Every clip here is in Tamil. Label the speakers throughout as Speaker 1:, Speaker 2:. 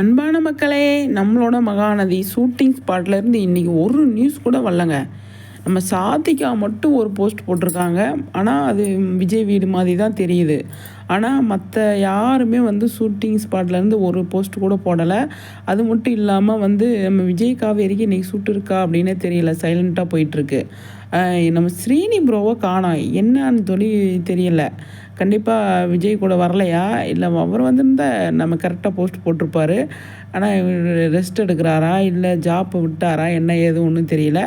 Speaker 1: அன்பான மக்களே நம்மளோட மகாநதி ஷூட்டிங் ஸ்பாட்லேருந்து இன்றைக்கி ஒரு நியூஸ் கூட வரலங்க. நம்ம சாத்திகா மட்டும் ஒரு போஸ்ட் போட்டிருக்காங்க. ஆனால் அது விஜய் வீடு மாதிரி தான் தெரியுது. ஆனால் மற்ற யாருமே வந்து ஷூட்டிங் ஸ்பாட்லேருந்து ஒரு போஸ்ட் கூட போடலை. அது மட்டும் இல்லாமல் வந்து நம்ம விஜய் காவேரிக்கு இன்றைக்கி ஷூட் இருக்கா அப்படின்னே தெரியல. சைலண்ட்டாக போயிட்டுருக்கு நம்ம ஸ்ரீனி ப்ரோவை காணோம். என்னன்னு சொல்லி தெரியல. கண்டிப்பாக விஜய் கூட வரலையா? இல்லை அவர் வந்திருந்தா நம்ம கரெக்டாக போஸ்ட் போட்டிருப்பாரு. ஆனால் ரெஸ்ட் எடுக்கிறாரா? இல்லை ஜாப் விட்டாரா? என்ன ஏது ஒன்றும் தெரியல.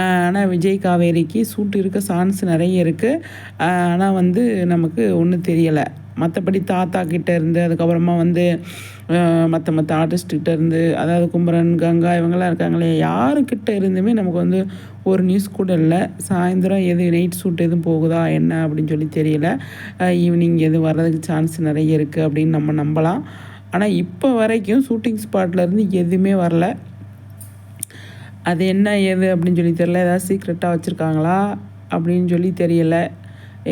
Speaker 1: ஆனால் விஜய் காவேரிக்கு சூட்டு இருக்க சான்ஸ் நிறைய இருக்குது ஆனால் வந்து நமக்கு ஒன்றும் தெரியலை. மற்றபடி தாத்தா கிட்டே இருந்து அதுக்கப்புறமா வந்து மற்ற மற்ற ஆர்டிஸ்ட்கிட்ட இருந்து அதாவது கும்பரன் கங்கா இவங்கெல்லாம் இருக்காங்களே யாருக்கிட்ட இருந்துமே நமக்கு வந்து ஒரு நியூஸ் கூட இல்லை. சாயந்தரம் எது நைட் ஷூட் எதுவும் போகுதா என்ன அப்படின்னு சொல்லி தெரியல. ஈவினிங் எதுவும் வர்றதுக்கு சான்ஸ் நிறைய இருக்குது அப்படின்னு நம்ம நம்பலாம். ஆனால் இப்போ வரைக்கும் ஷூட்டிங் ஸ்பாட்லேருந்து எதுவுமே வரல. அது என்ன ஏது அப்படின்னு சொல்லி தெரியல. ஏதாவது சீக்ரெட்டாக வச்சுருக்காங்களா அப்படின்னு சொல்லி தெரியலை.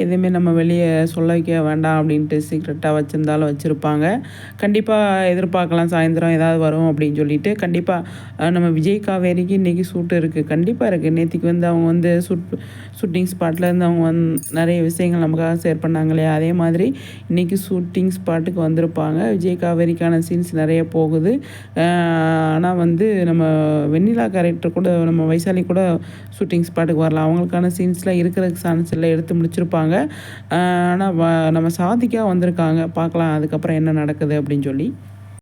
Speaker 1: எதுவுமே நம்ம வெளியே சொல்ல வைக்க வேண்டாம் அப்படின்ட்டு சீக்ரெட்டாக வச்சுருந்தாலும் வச்சுருப்பாங்க. கண்டிப்பாக எதிர்பார்க்கலாம். சாயந்தரம் ஏதாவது வரும் அப்படின்னு சொல்லிட்டு கண்டிப்பாக நம்ம விஜய் காவேரிக்கு இன்றைக்கி சூட்டு இருக்குது கண்டிப்பாக இருக்குது நேற்றுக்கு வந்து அவங்க வந்து ஷூட் ஷூட்டிங் ஸ்பாட்லேருந்து அவங்க வந் நிறைய விஷயங்கள் நமக்காக ஷேர் பண்ணாங்க இல்லையா அதே மாதிரி இன்றைக்கி ஷூட்டிங் ஸ்பாட்டுக்கு வந்திருப்பாங்க. விஜய் காவேரிக்கான சீன்ஸ் நிறைய போகுது. ஆனால் வந்து நம்ம வெண்ணிலா கேரக்டர் கூட நம்ம வைசாலி கூட ஷூட்டிங் ஸ்பாட்டுக்கு வரலாம். அவங்களுக்கான சீன்ஸ்லாம் இருக்கிற சான்ஸ் எல்லாம் எடுத்து முடிச்சிருப்பாங்க இருப்பாங்க ஆனால் நம்ம சாதிக்காக வந்திருக்காங்க. பார்க்கலாம் அதுக்கப்புறம் என்ன நடக்குது அப்படின்னு சொல்லி.